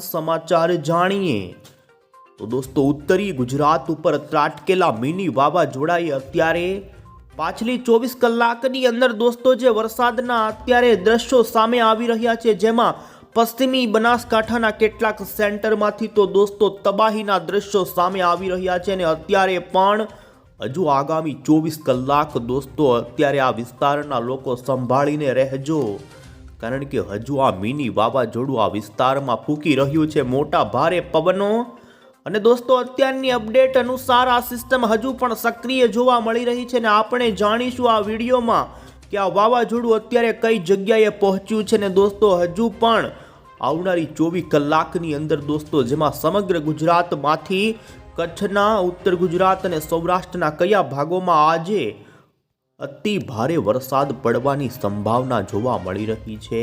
સમાચાર જાણીએ. તો દોસ્તો, ઉત્તરી ગુજરાત ઉપર ત્રાટકેલા મિની વાવાઝોડાએ અત્યારે પાછલી ચોવીસ કલાકની અંદર દોસ્તો, જે વરસાદના અત્યારે દ્રશ્યો સામે આવી રહ્યા છે, જેમાં પશ્ચિમી બનાસકાંઠાના કેટલાક સેન્ટરમાંથી તો દોસ્તો તબાહીના દ્રશ્યો સામે આવી રહ્યા છે અને અત્યારે પણ હજુ આગામી ચોવીસ કલાક દોસ્તો, અત્યારે આ વિસ્તારના લોકો સંભાળીને રહેજો. કારણ કે હજુ આ મિની વાવાઝોડું આ વિસ્તારમાં ફૂંકી રહ્યું છે મોટા ભારે પવનો. અને દોસ્તો, અત્યારની અપડેટ અનુસાર આ સિસ્ટમ હજુ પણ સક્રિય જોવા મળી રહી છે ને આપણે જાણીશું આ વિડીયોમાં કે આ વાવાઝોડું અત્યારે કઈ જગ્યાએ પહોંચ્યું છે. ને દોસ્તો, હજુ પણ આવનારી ચોવીસ કલાકની અંદર દોસ્તો, જેમાં સમગ્ર ગુજરાતમાંથી કચ્છના, ઉત્તર ગુજરાત અને સૌરાષ્ટ્રના કયા ભાગોમાં આજે અતિ ભારે વરસાદ પડવાની સંભાવના જોવા મળી રહી છે.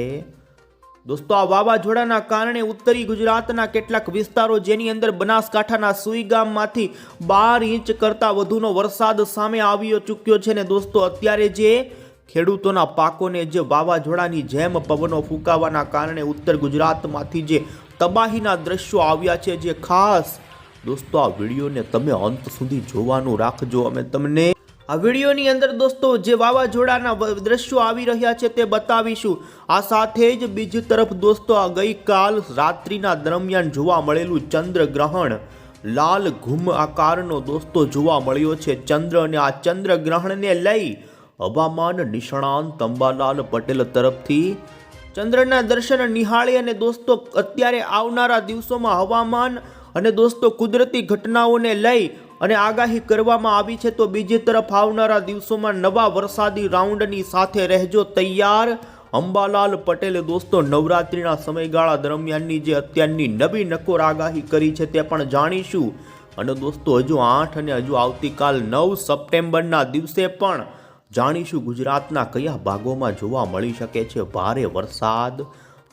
દોસ્તો, આ વાવાઝોડાના કારણે ઉત્તરી ગુજરાતના કેટલાક વિસ્તારો જેની અંદર બનાસકાંઠાના સુઈ ગામમાંથી બાર ઇંચ કરતાં વધુનો વરસાદ સામે આવ્યો ચૂક્યો છે ને દોસ્તો, અત્યારે જે ખેડૂતોના પાકોને જે વાવાઝોડાની જેમ પવનો ફૂંકાવાના કારણે ઉત્તર ગુજરાતમાંથી જે તબાહીના દ્રશ્યો આવ્યા છે જે ખાસ દોસ્તો, આ વિડીયોને તમે અંત સુધી જોવાનું રાખજો. અમે તમને આ વિડીયોની અંદર દોસ્તો જે વાવાઝોડાના દ્રશ્યો આવી રહ્યા છે તે બતાવીશું. આ સાથે જ બીજી તરફ દોસ્તો આ ગઈકાલ રાત્રિના દરમિયાન જોવા મળેલું ચંદ્રગ્રહણ. લાલ ઘુમ આકારનો દોસ્તો જોવા મળ્યો છે. ચંદ્ર અને આ ચંદ્રગ્રહણને લઈ હવામાન નિષ્ણાંત અંબાલાલ પટેલ તરફથી ચંદ્રના દર્શન નિહાળી અને દોસ્તો અત્યારે આવનારા દિવસોમાં હવામાન અને દોસ્તો કુદરતી ઘટનાઓને લઈ અને આગાહી કરવામાં આવી છે તો બીજી તરફ આવનારા દિવસોમાં નવા વરસાદી રાઉન્ડની સાથે રહેજો તૈયાર. અંબાલાલ પટેલે દોસ્તો નવરાત્રિના સમયગાળા દરમિયાનની જે અત્યારની નવી નકોર આગાહી કરી છે તે પણ જાણીશું. અને દોસ્તો હજુ આઠ અને હજુ આવતીકાલ નવ સપ્ટેમ્બરના દિવસે પણ જાણીશું ગુજરાતના કયા ભાગોમાં જોવા મળી શકે છે ભારે વરસાદ.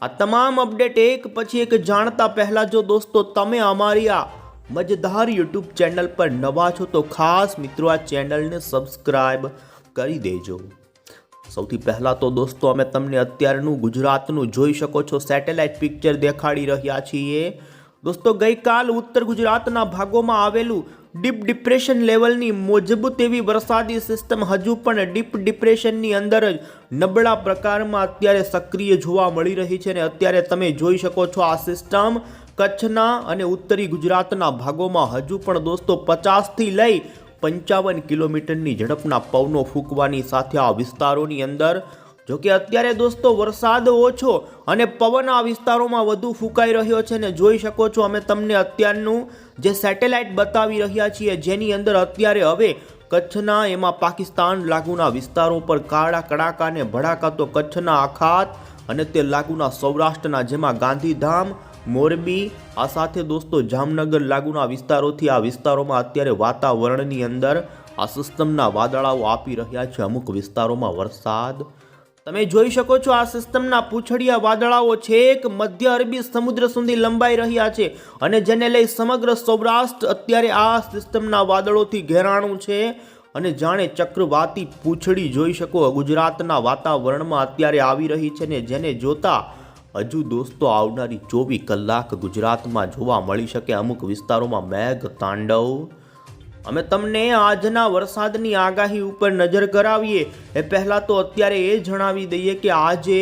આ તમામ અપડેટ એક પછી એક જાણતા પહેલાં જો દોસ્તો તમે અમારી આ મજેદાર યુટ્યુબ ચેનલ પર નવા છો તો ખાસ મિત્રો આ ચેનલને સબસ્ક્રાઇબ કરી દેજો. સૌથી પહેલાં તો દોસ્તો, અમે તમને અત્યારનું ગુજરાતનું જોઈ શકો છો સેટેલાઇટ પિક્ચર દેખાડી રહ્યા છીએ. દોસ્તો, ગઈકાલ ઉત્તર ગુજરાતના ભાગોમાં આવેલું ડીપ ડિપ્રેશન લેવલની મજબૂત એવી વરસાદી સિસ્ટમ હજુ પણ ડીપ ડિપ્રેશનની અંદર જ નબળા પ્રકારમાં અત્યારે સક્રિય જોવા મળી રહી છે ને અત્યારે તમે જોઈ શકો છો આ સિસ્ટમ કચ્છના અને ઉત્તરી ગુજરાતના ભાગોમાં હજુ પણ દોસ્તો પચાસથી લઈ પંચાવન કિલોમીટરની ઝડપના પવનો ફૂંકવાની સાથે આ વિસ્તારોની અંદર જો કે અત્યારે દોસ્તો વરસાદ ઓછો અને પવન આ વિસ્તારોમાં વધુ ફૂંકાઈ રહ્યો છે ને જોઈ શકો છો અમે તમને અત્યારનું જે સેટેલાઇટ બતાવી રહ્યા છીએ જેની અંદર અત્યારે હવે કચ્છના એમાં પાકિસ્તાન લાગુના વિસ્તારો પર કાળા કડાકા ને ભડાકા તો કચ્છના આખાત અને તે લાગુના સૌરાષ્ટ્રના જેમાં ગાંધીધામ મોરબી, આ સાથે દોસ્તો જામનગર લાગુના વિસ્તારોથી આ વિસ્તારોમાં અત્યારે વાતાવરણની અંદર આ સિસ્ટમના વાદળાઓ આપી રહ્યા છે. અમુક વિસ્તારોમાં વરસાદ. તમે જોઈ શકો છો આ સિસ્ટમના પૂંછડિયા વાદળાઓ છેક મધ્ય અરબી સમુદ્ર સુધી લંબાઈ રહ્યા છે અને જેને લઈ સમગ્ર સૌરાષ્ટ્ર અત્યારે આ સિસ્ટમના વાદળોથી ઘેરાણું છે. અને જાણે ચક્રવાતી પૂંછડી જોઈ શકો, ગુજરાતના વાતાવરણમાં અત્યારે આવી રહી છે ને જેને જોતા હજુ દોસ્તો આવનારી ચોવીસ કલાક ગુજરાતમાં જોવા મળી શકે અમુક વિસ્તારોમાં મેઘ, તાંડવ. અમે તમને આજના વરસાદની આગાહી ઉપર નજર કરાવીએ. એ પહેલાં તો અત્યારે એ જણાવી દઈએ કે આજે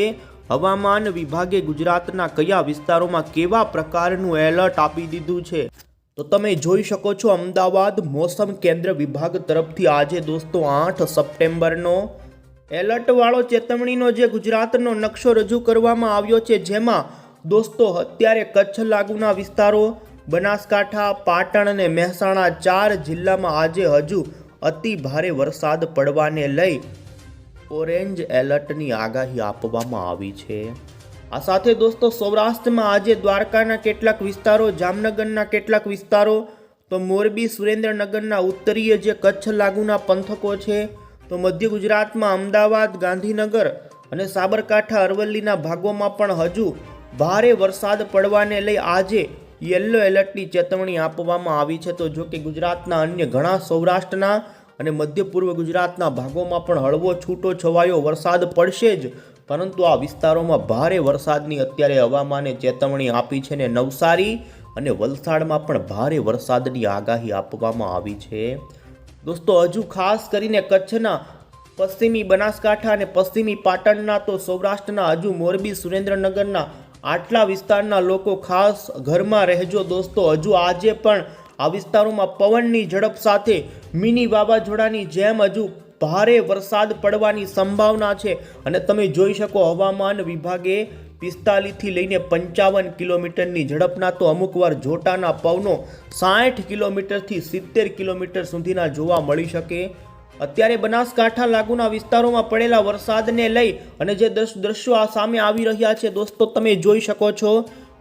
હવામાન વિભાગે ગુજરાતના કયા વિસ્તારોમાં કેવા પ્રકારનું એલર્ટ આપી દીધું છે. તો તમે જોઈ શકો છો અમદાવાદ, મોસમ કેન્દ્ર વિભાગ તરફથી આજે દોસ્તો આઠ સપ્ટેમ્બરનો એલર્ટવાળો ચેતવણીનો જે ગુજરાતનો નકશો રજૂ કરવામાં આવ્યો છે, જેમાં દોસ્તો, અત્યારે કચ્છ લાગુના વિસ્તારો, બનાસકાંઠા, પાટણ અને મહેસાણા ચાર જિલ્લામાં આજે હજુ અતિ ભારે વરસાદ પડવાને લઈ ઓરેન્જ એલર્ટની આગાહી આપવામાં આવી છે. આ સાથે દોસ્તો, સૌરાષ્ટ્રમાં આજે દ્વારકાના કેટલાક વિસ્તારો, જામનગરના કેટલાક વિસ્તારો, તો મોરબી, સુરેન્દ્રનગરના ઉત્તરીય જે કચ્છ લાગુના પંથકો છે તો મધ્ય ગુજરાતમાં અમદાવાદ, ગાંધીનગર અને સાબરકાંઠા અરવલ્લીના ભાગોમાં પણ હજુ ભારે વરસાદ પડવાને લઈ આજે યલો એલર્ટની ચેતવણી આપવામાં આવી છે. તો જો કે ગુજરાતના અન્ય ઘણા સૌરાષ્ટ્રના અને મધ્ય પૂર્વ ગુજરાતના ભાગોમાં પણ હળવો છૂટો છવાયો વરસાદ પડશે જ. પરંતુ આ વિસ્તારોમાં ભારે વરસાદની અત્યારે હવામાને ચેતવણી આપી છે ને નવસારી અને વલસાડમાં પણ ભારે વરસાદની આગાહી આપવામાં આવી છે. દોસ્તો, હજુ ખાસ કરીને કચ્છના પશ્ચિમી બનાસકાંઠા અને પશ્ચિમી પાટણના તો સૌરાષ્ટ્રના, હજુ મોરબી, સુરેન્દ્રનગરના આટલા વિસ્તારના લોકો ખાસ ઘરમાં રહેજો દોસ્તો. હજુ આજે પણ આ વિસ્તારોમાં પવનની ઝડપ સાથે મિની વાવાઝોડાની જેમ હજુ ભારે વરસાદ પડવાની સંભાવના છે. અને તમે જોઈ શકો હવામાન વિભાગે પિસ્તાલીસથી લઈને પંચાવન કિલોમીટરની ઝડપના તો અમુકવાર જોટાના પવનો સાઠ કિલોમીટરથી સિત્તેર કિલોમીટર સુધીના જોવા મળી શકે. અત્યારે બનાસકાંઠા લાગુના વિસ્તારોમાં પડેલા વરસાદને લઈ અને જે દ્રશ્યો સામે આવી રહ્યા છે દોસ્તો, તમે જોઈ શકો છો.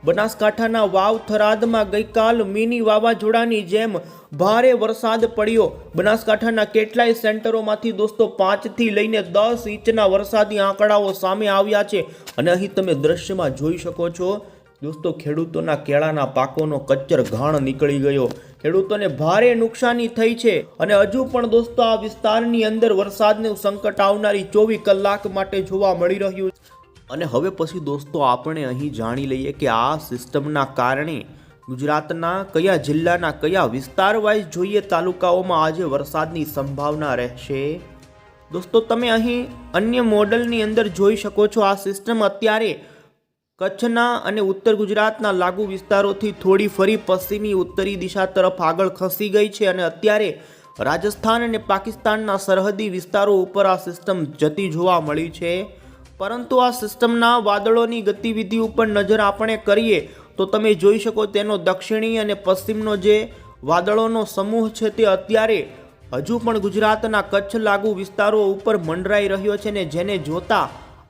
બનાસકાંઠાના વાવ થરાદમાં ગઈકાલ મિની વાવાઝોડાની જેમ ભારે વરસાદ પડ્યો. બનાસકાંઠાના કેટલાય સેન્ટરોમાંથી દોસ્તો પાંચથી લઈને દસ ઇંચના વરસાદી આંકડાઓ સામે આવ્યા છે. અને અહીં તમે દ્રશ્યમાં જોઈ શકો છો, દોસ્તો ખેડૂતોના કેળાના પાકોનો કચ્ચર ઘાણ નીકળી ગયો. ખેડૂતોને ભારે નુકસાની થઈ છે. અને હજુ પણ દોસ્તો આ વિસ્તારની અંદર વરસાદનું સંકટ આવનારી ચોવીસ કલાક માટે જોવા મળી રહ્યું અને હવે પછી દોસ્તો, આપણે અહીં જાણી લઈએ કે આ સિસ્ટમના કારણે ગુજરાતના કયા જિલ્લાના કયા વિસ્તાર વાઇઝ જોઈએ તાલુકાઓમાં આજે વરસાદની સંભાવના રહેશે? દોસ્તો, તમે અહીં અન્ય મોડલની અંદર જોઈ શકો છો આ સિસ્ટમ અત્યારે કચ્છના અને ઉત્તર ગુજરાતના લાગુ વિસ્તારોથી થોડી ફરી પશ્ચિમી ઉત્તરી દિશા તરફ આગળ ખસી ગઈ છે અને અત્યારે રાજસ્થાન અને પાકિસ્તાનના સરહદી વિસ્તારો ઉપર આ સિસ્ટમ જતી જોવા મળી છે. પરંતુ આ સિસ્ટમના વાદળોની ગતિવિધિ ઉપર નજર આપણે કરીએ તો તમે જોઈ શકો તેનો દક્ષિણી અને પશ્ચિમનો જે વાદળોનો સમૂહ છે તે અત્યારે હજુ પણ ગુજરાતના કચ્છ લાગુ વિસ્તારો ઉપર મંડરાઈ રહ્યો છે ને જેને જોતા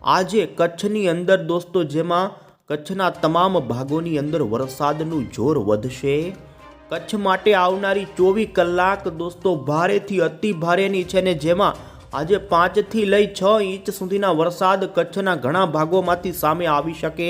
આજે કચ્છની અંદર દોસ્તો જેમાં કચ્છના તમામ ભાગોની અંદર વરસાદનું જોર વધશે. કચ્છ માટે આવનારી ચોવીસ કલાક દોસ્તો ભારેથી અતિ ભારેની છે ને જેમાં આજે પાંચથી લઈ છ ઇંચ સુધીના વરસાદ કચ્છના ઘણા ભાગોમાંથી સામે આવી શકે.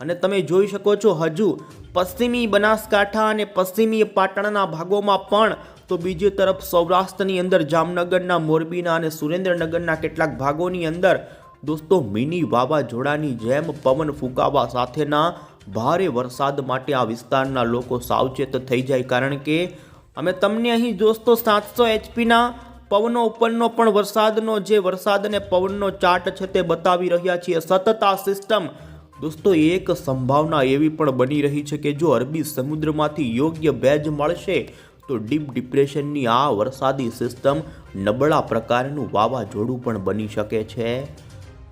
અને તમે જોઈ શકો છો હજુ પશ્ચિમી બનાસકાંઠા અને પશ્ચિમી પાટણના ભાગોમાં પણ તો બીજી તરફ સૌરાષ્ટ્રની અંદર જામનગરના, મોરબીના અને સુરેન્દ્રનગરના કેટલાક ભાગોની અંદર દોસ્તો મિની વાવાઝોડાની જેમ પવન ફૂંકાવા સાથેના ભારે વરસાદ માટે આ વિસ્તારના લોકો સાવચેત થઈ જાય કારણ કે અમે તમને અહીં દોસ્તો સાતસો એચપીના પવનો ઉપરનો પણ વરસાદનો, જે વરસાદ અને પવનનો ચાર્ટ છે તે બતાવી રહ્યા છીએ. સતત આ સિસ્ટમ, દોસ્તો, એક સંભાવના એવી પણ બની રહી છે કે જો અરબી સમુદ્રમાંથી યોગ્ય ભેજ મળશે, તો ડીપ ડિપ્રેશનની આ વરસાદી સિસ્ટમ નબળા પ્રકારનું વાવાઝોડું પણ બની શકે છે.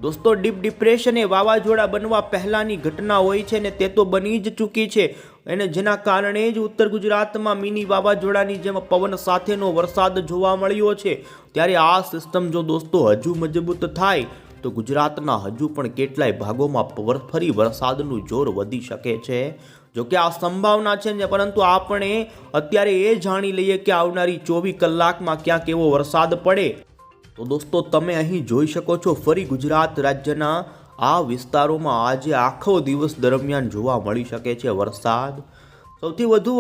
દોસ્તો, ડીપ ડિપ્રેશન એ વાવાઝોડા બનવા પહેલાંની ઘટના હોય છે ને તે તો બની જ ચૂકી છે. અને જેના કારણે જ ઉત્તર ગુજરાતમાં મિની વાવાઝોડાની જેમ પવન સાથેનો વરસાદ જોવા મળ્યો છે. ત્યારે આ સિસ્ટમ જો દોસ્તો હજુ મજબૂત થાય, તો ગુજરાતના હજુ પણ કેટલાય ભાગોમાં ફરી વરસાદનું જોર વધી શકે છે. જો કે આ સંભાવના છે ને, પરંતુ આપણે અત્યારે એ જાણી લઈએ કે આવનારી ચોવીસ કલાકમાં ક્યાંક એવો વરસાદ પડે. તો દોસ્તો, તમે અહીં જોઈ શકો છો, ફરી ગુજરાત રાજ્યના આ વિસ્તારોમાં આજે આખો દિવસ દરમિયાન જોવા મળી શકે છે વરસાદ. સૌથી વધુ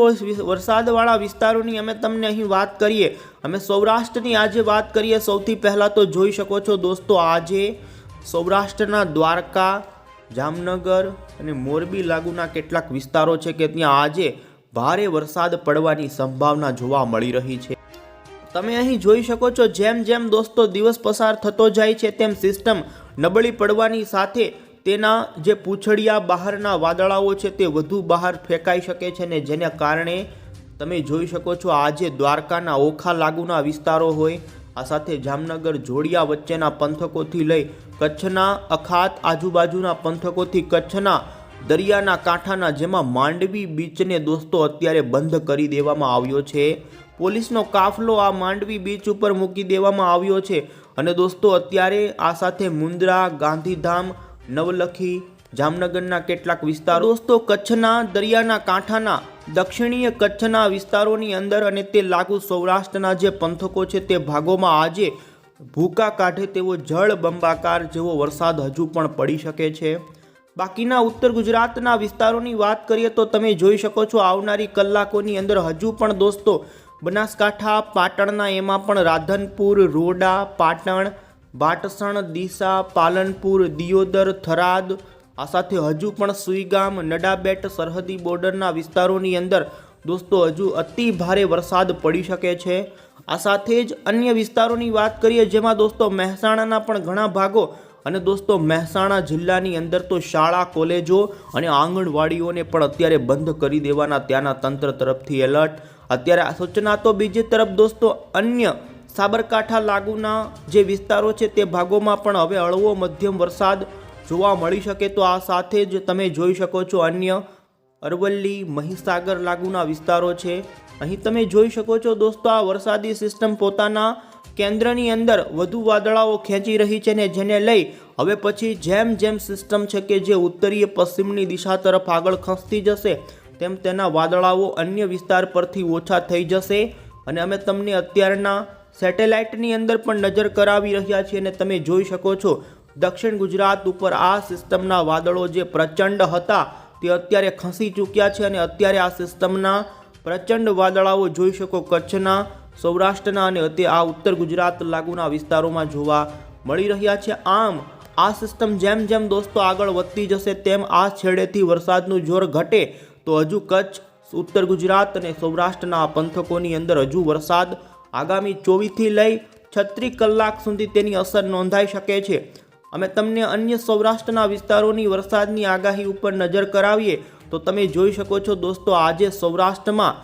વરસાદવાળા વિસ્તારોની અમે તમને અહીં વાત કરીએ. અમે સૌરાષ્ટ્રની આજે વાત કરીએ. સૌથી પહેલાં તો જોઈ શકો છો દોસ્તો આજે સૌરાષ્ટ્રના દ્વારકા, જામનગર અને મોરબી લાગુના કેટલાક વિસ્તારો છે કે ત્યાં આજે ભારે વરસાદ પડવાની સંભાવના જોવા મળી રહી છે. તમે અહીં જોઈ શકો છો, જેમ જેમ દોસ્તો દિવસ પસાર થતો જાય છે, તેમ સિસ્ટમ નબળી પડવાની સાથે તેના જે પૂંછડિયા બહારના વાદળાઓ છે, તે વધુ બહાર ફેંકાઈ શકે છે ને જેને કારણે તમે જોઈ શકો છો આજે દ્વારકાના ઓખા લાગુના વિસ્તારો હોય, આ સાથે જામનગર, જોડિયા વચ્ચેના પંથકોથી લઈ કચ્છના અખાત આજુબાજુના પંથકોથી કચ્છના દરિયાના કાંઠાના જેમાં માંડવી બીચને દોસ્તો અત્યારે બંધ કરી દેવામાં આવ્યો છે. પોલીસનો કાફલો આ માંડવી બીચ ઉપર મૂકી દેવામાં આવ્યો છે. અને દોસ્તો અત્યારે આ સાથે મુન્દ્રા, ગાંધીધામ, નવલખી, જામનગરના કેટલાક વિસ્તારો દોસ્તો કચ્છના દરિયાના કાંઠાના દક્ષિણીય કચ્છના વિસ્તારોની અંદર અને તે લાગુ સૌરાષ્ટ્રના જે પંથકો છે તે ભાગોમાં આજે ભૂકા કાઢે તેવો જળ બંબાકાર જેવો વરસાદ હજુ પણ પડી શકે છે. બાકીના ઉત્તર ગુજરાતના વિસ્તારોની વાત કરીએ તો તમે જોઈ શકો છો આવનારી કલાકોની અંદર હજુ પણ દોસ્તો બનાસકાંઠા, પાટણના એમાં પણ રાધનપુર, રોડા, પાટણ બાટસણ દિશા પાલનપુર, દિયોદર, થરાદ, આ સાથે હજુ પણ સુઈગામ, નડાબેટ, સરહદી બોર્ડરના વિસ્તારોની અંદર દોસ્તો હજુ અતિ ભારે વરસાદ પડી શકે છે. આ સાથે જ અન્ય વિસ્તારોની વાત કરીએ જેમાં દોસ્તો મહેસાણાના પણ ઘણા ભાગો અને દોસ્તો મહેસાણા જિલ્લાની અંદર તો શાળા, કોલેજો અને આંગણવાડીઓને પણ અત્યારે બંધ કરી દેવાના ત્યાંના તંત્ર તરફથી એલર્ટ. અત્યારે આ સૂચના તો બીજી તરફ દોસ્તો અન્ય સાબરકાંઠા લાગુના જે વિસ્તારો છે તે ભાગોમાં પણ હવે હળવો મધ્યમ વરસાદ જોવા મળી શકે તો આ સાથે જ તમે જોઈ શકો છો અન્ય અરવલ્લી, મહીસાગર લાગુના વિસ્તારો છે. અહીં તમે જોઈ શકો છો દોસ્તો આ વરસાદી સિસ્ટમ પોતાના કેન્દ્રની અંદર વધુ વાદળાઓ ખેંચી રહી છે ને જેને લઈ હવે પછી જેમ જેમ સિસ્ટમ છે કે જે ઉત્તરીય પશ્ચિમની દિશા તરફ આગળ ખસતી જશે, તેમ તેના વાદળાઓ અન્ય વિસ્તાર પરથી ઓછા થઈ જશે. અને અમે તમને અત્યારના સેટેલાઇટની અંદર પણ નજર કરાવી રહ્યા છીએ અને તમે જોઈ શકો છો, દક્ષિણ ગુજરાત ઉપર આ સિસ્ટમના વાદળો જે પ્રચંડ હતા, તે અત્યારે ખસી ચૂક્યા છે અને અત્યારે આ સિસ્ટમના પ્રચંડ વાદળાઓ જોઈ શકો કચ્છના સૌરાષ્ટ્રના અને તે આ ઉત્તર ગુજરાત લાગુના વિસ્તારોમાં જોવા મળી રહ્યા છે. આમ, આ સિસ્ટમ જેમ જેમ દોસ્તો આગળ વધતી જશે તેમ આ છેડેથી વરસાદનું જોર ઘટે તો હજુ કચ્છ, ઉત્તર ગુજરાત અને સૌરાષ્ટ્રના પંથકોની અંદર હજુ વરસાદ આગામી ચોવીસથી લઈ છત્રીસ કલાક સુધી તેની અસર નોંધાઈ શકે છે. અમે તમને અન્ય સૌરાષ્ટ્રના વિસ્તારોની વરસાદની આગાહી ઉપર નજર કરાવીએ તો તમે જોઈ શકો છો દોસ્તો આજે સૌરાષ્ટ્રમાં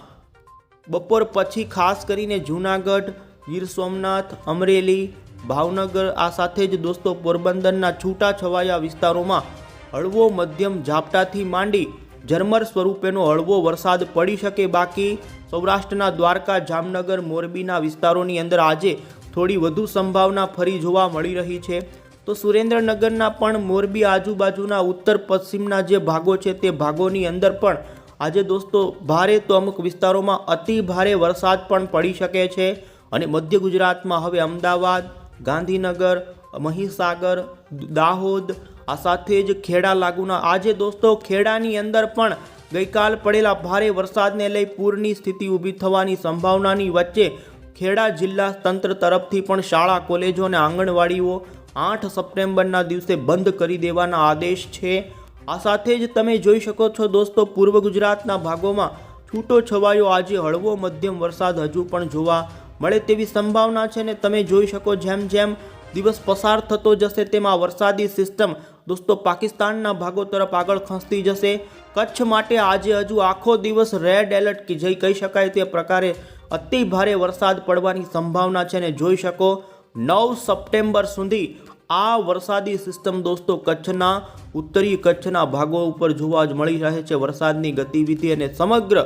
બપોર પછી ખાસ કરીને જૂનાગઢ, ગીર સોમનાથ, અમરેલી, ભાવનગર આ સાથે જ દોસ્તો પોરબંદરના છૂટા છવાયા વિસ્તારોમાં હળવો મધ્યમ ઝાપટાથી માંડી ઝરમર સ્વરૂપેનો હળવો વરસાદ પડી શકે બાકી સૌરાષ્ટ્રના દ્વારકા, જામનગર, મોરબીના વિસ્તારોની અંદર આજે થોડી વધુ સંભાવના ફરી જોવા મળી રહી છે. તો સુરેન્દ્રનગરના પણ મોરબી આજુબાજુના ઉત્તર પશ્ચિમના જે ભાગો છે તે ભાગોની અંદર પણ આજે દોસ્તો, ભારે તો અમુક વિસ્તારોમાં અતિ ભારે વરસાદ પણ પડી શકે છે અને મધ્ય ગુજરાતમાં હવે અમદાવાદ, ગાંધીનગર, મહીસાગર, દાહોદ, આ સાથે જ ખેડા લાગુના. આજે દોસ્તો, ખેડાની અંદર પણ ગઈકાલ પડેલા ભારે વરસાદને લઈ પૂરની સ્થિતિ ઊભી થવાની સંભાવનાની વચ્ચે ખેડા જિલ્લા તંત્ર તરફથી પણ શાળા, કોલેજો અને આંગણવાડીઓ આઠ સપ્ટેમ્બરના દિવસે બંધ કરી દેવાના આદેશ છે. આ સાથે જ તમે જોઈ શકો છો દોસ્તો, પૂર્વ ગુજરાતના ભાગોમાં છૂટો છવાયો આજે હળવો મધ્યમ વરસાદ હજુ પણ જોવા મળે તેવી સંભાવના છે ને તમે જોઈ શકો જેમ જેમ દિવસ પસાર થતો જશે તેમાં વરસાદી સિસ્ટમ દોસ્તો પાકિસ્તાનના ભાગો તરફ આગળ ખસતી જશે. કચ્છ માટે આજે હજુ આખો દિવસ રેડ એલર્ટ કે જઈ કહી શકાય તે પ્રકારે અતિ ભારે વરસાદ પડવાની સંભાવના છે ને જોઈ શકો. નવ સપ્ટેમ્બર સુધી આ વરસાદી સિસ્ટમ દોસ્તો કચ્છના, ઉત્તરી કચ્છના ભાગો ઉપર જોવા જ મળી રહે છે વરસાદની ગતિવિધિ અને સમગ્ર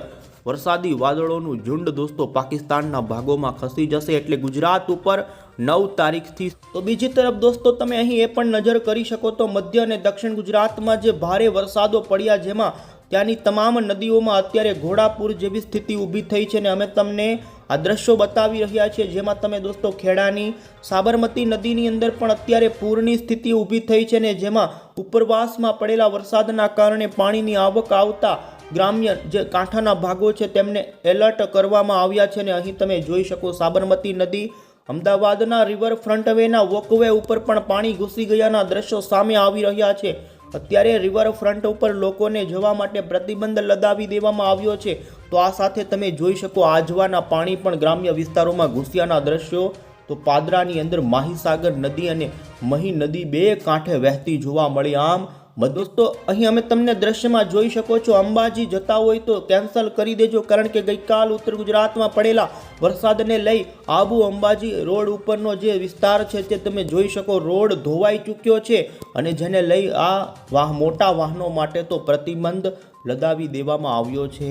વરસાદી વાદળોનું ઝુંડ દોસ્તો પાકિસ્તાનના ભાગોમાં ખસી જશે એટલે ગુજરાત ઉપર નવ તારીખથી તો બીજી તરફ દોસ્તો તમે અહીં એ પણ નજર કરી શકો તો મધ્ય અને દક્ષિણ ગુજરાતમાં જે ભારે વરસાદો પડ્યા જેમાં ત્યાંની તમામ નદીઓમાં અત્યારે ઘોડાપુર જેવી સ્થિતિ ઊભી થઈ છે ને અમે તમને આ દ્રશ્યો બતાવી રહ્યા છીએ. જેમાં તમે દોસ્તો ખેડાની, સાબરમતી નદીની અંદર પણ અત્યારે પૂરની સ્થિતિ ઊભી થઈ છે ને જેમાં ઉપરવાસમાં પડેલા વરસાદના કારણે પાણીની આવક આવતા ગ્રામ્ય જે કાંઠાના ભાગો છે તેમને એલર્ટ કરવામાં આવ્યા છે ને અહીં તમે જોઈ શકો સાબરમતી નદી, અમદાવાદના રિવર ફ્રન્ટવેના વોકવે ઉપર પણ પાણી ઘૂસી ગયાના દ્રશ્યો સામે આવી રહ્યા છે. અત્યારે રિવરફ્રન્ટ ઉપર લોકોને જવા માટે પ્રતિબંધ લગાવી દેવામાં આવ્યો છે. તો આ સાથે તમે જોઈ શકો આજવાના પાણી પણ ગ્રામ્ય વિસ્તારોમાં ઘૂસ્યાના દ્રશ્યો. તો પાદરાની અંદર માહીસાગર નદી અને મહી નદી બે કાંઠે વહેતી જોવા મળી. આમ દોસ્તો, અહીં અમે તમને દ્રશ્યમાં જોઈ શકો છો, અંબાજી જતા હોય તો કેન્સલ કરી દેજો, કારણ કે ગઈકાલ ઉત્તર ગુજરાતમાં પડેલા વરસાદને લઈ આબુ અંબાજી રોડ ઉપરનો જે વિસ્તાર છે તે તમે જોઈ શકો, રોડ ધોવાઈ ચૂક્યો છે અને જેને લઈ આ વાહ, મોટા વાહનો માટે તો પ્રતિબંધ લગાવી દેવામાં આવ્યો છે.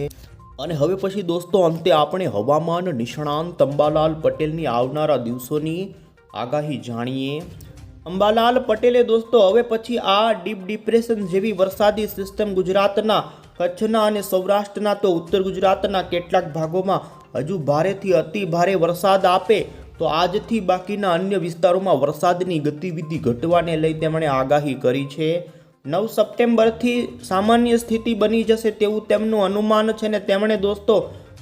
અને હવે પછી દોસ્તો, અંતે આપણે હવામાન નિષ્ણાંત અંબાલાલ પટેલની આવનારા દિવસોની આગાહી જાણીએ. અંબાલાલ પટેલે દોસ્તો, હવે પછી આ ડીપ ડિપ્રેશન જેવી વરસાદી સિસ્ટમ ગુજરાતના, કચ્છના અને સૌરાષ્ટ્રના તો ઉત્તર ગુજરાતના કેટલાક ભાગોમાં હજુ ભારેથી અતિ ભારે વરસાદ આપે, તો આજથી બાકીના અન્ય વિસ્તારોમાં વરસાદની ગતિવિધિ ઘટવાને લઈ તેમણે આગાહી કરી છે. નવ સપ્ટેમ્બરથી સામાન્ય સ્થિતિ બની જશે તેવું તેમનું અનુમાન છે ને તેમણે દોસ્તો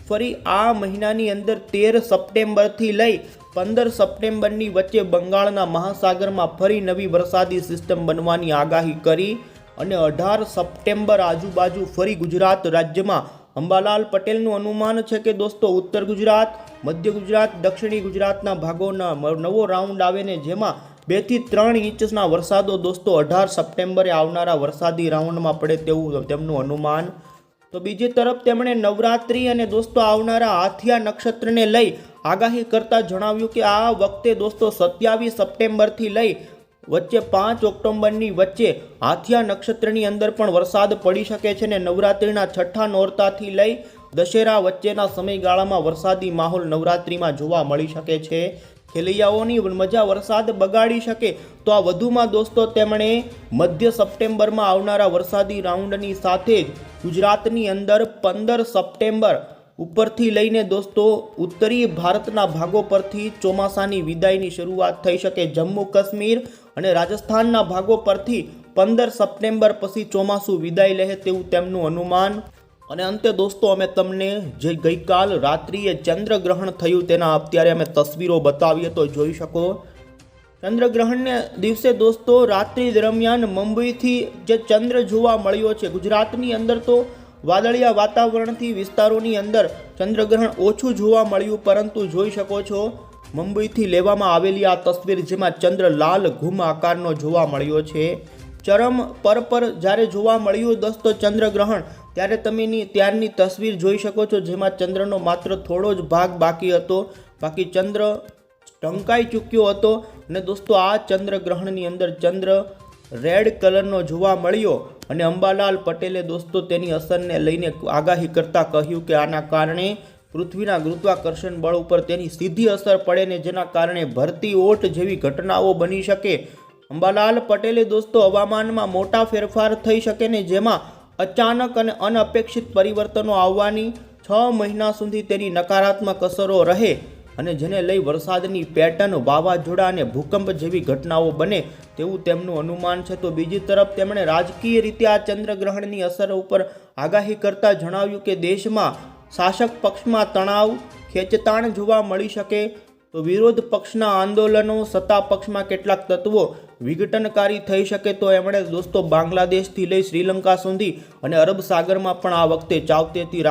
ફરી આ મહિનાની અંદર તેર સપ્ટેમ્બરથી લઈ પંદર સપ્ટેમ્બરની વચ્ચે બંગાળના મહાસાગરમાં ફરી નવી વરસાદી સિસ્ટમ બનવાની આગાહી કરી અને અઢાર સપ્ટેમ્બર આજુબાજુ ફરી ગુજરાત રાજ્યમાં. અંબાલાલ પટેલનું અનુમાન છે કે દોસ્તો ઉત્તર ગુજરાત, મધ્ય ગુજરાત, દક્ષિણી ગુજરાતના ભાગોના નવો રાઉન્ડ આવે ને જેમાં બેથી ત્રણ ઇંચના વરસાદો દોસ્તો અઢાર સપ્ટેમ્બરે આવનારા વરસાદી રાઉન્ડમાં પડે તેવું તેમનું અનુમાન તો બીજી તરફ તેમણે નવરાત્રિ અને દોસ્તો આવનારા આથિયા નક્ષત્રને લઈ આગાહી કરતા જણાવ્યું કે આ વખતે દોસ્તો સત્યાવીસ સપ્ટેમ્બરથી લઈ વચ્ચે પાંચ ઓક્ટોબરની વચ્ચે આથિયા નક્ષત્રની અંદર પણ વરસાદ પડી શકે છે ને નવરાત્રિના છઠ્ઠા નોરતાથી લઈ દશેરા વચ્ચેના સમયગાળામાં વરસાદી માહોલ નવરાત્રિમાં જોવા મળી શકે છે. ખેલૈયાઓની મજા વરસાદ બગાડી શકે તો આ વધુમાં દોસ્તો તેમણે મધ્ય સપ્ટેમ્બરમાં આવનારા વરસાદી રાઉન્ડની સાથે જ ગુજરાતની અંદર પંદર સપ્ટેમ્બર ઉપરથી લઈને દોસ્તો ઉત્તરી ભારતના ભાગો પરથી ચોમાસાની વિદાયની શરૂઆત થઈ શકે. જમ્મુ કાશ્મીર અને રાજસ્થાનના ભાગો પરથી પંદર સપ્ટેમ્બર પછી ચોમાસું વિદાય લે તેવું તેમનું અનુમાન અને અંતે દોસ્તો, અમે તમને જે ગઈકાલ રાત્રિએ ચંદ્રગ્રહણ થયું તેના અત્યારે અમે તસવીરો બતાવીએ તો જોઈ શકો. ચંદ્રગ્રહણને દિવસે દોસ્તો, રાત્રિ દરમિયાન મુંબઈથી જે ચંદ્ર જોવા મળ્યો છે, ગુજરાતની અંદર તો વાદળિયા વાતાવરણથી વિસ્તારોની અંદર ચંદ્રગ્રહણ ઓછું જોવા મળ્યું, પરંતુ જોઈ શકો છો, મુંબઈથી લેવામાં આવેલી આ તસવીર જેમાં ચંદ્ર લાલ ઘૂમ આકારનો જોવા મળ્યો છે. ચરમ પર પર જ્યારે જોવા મળ્યું દોસ્તો, ચંદ્રગ્રહણ ત્યારે તમે ત્યારની તસવીર જોઈ શકો છો, જેમાં ચંદ્રનો માત્ર થોડો જ ભાગ બાકી હતો. બાકી ચંદ્ર ઢંકાઈ ચૂક્યો હતો. અને દોસ્તો, આ ચંદ્રગ્રહણની અંદર ચંદ્ર રેડ કલરનો જોવા મળ્યો અને અંબાલાલ પટેલે દોસ્તો તેની અસરને લઈને આગાહી કરતાં કહ્યું કે આના કારણે પૃથ્વીના ગુરુત્વાકર્ષણ બળ ઉપર તેની સીધી અસર પડે ને જેના કારણે ભરતી ઓટ જેવી ઘટનાઓ બની શકે. અંબાલાલ પટેલે દોસ્તો હવામાનમાં મોટા ફેરફાર થઈ શકે ને જેમાં અચાનક અને અનઅપેક્ષિત પરિવર્તનો આવવાની છ મહિના સુધી તેની નકારાત્મક અસરો રહે અને જેને લઈ વરસાદની પેટર્ન વાવાઝોડા અને ભૂકંપ જેવી ઘટનાઓ બને તેવું તેમનું અનુમાન છે. તો બીજી તરફ તેમણે રાજકીય રીતે આ ચંદ્રગ્રહણની અસર ઉપર આગાહી કરતા જણાવ્યું કે દેશમાં શાસક પક્ષમાં તણાવ, ખેંચતાણ જોવા મળી શકે. તો વિરોધ પક્ષના આંદોલનો, સત્તા પક્ષમાં કેટલાક તત્વો વિઘટનકારી થઈ શકે તો એમણે દોસ્તો બાંગ્લાદેશથી લઈ શ્રીલંકા સુધી અને અરબ સાગરમાં પણ આ વખતે ચાવતેથી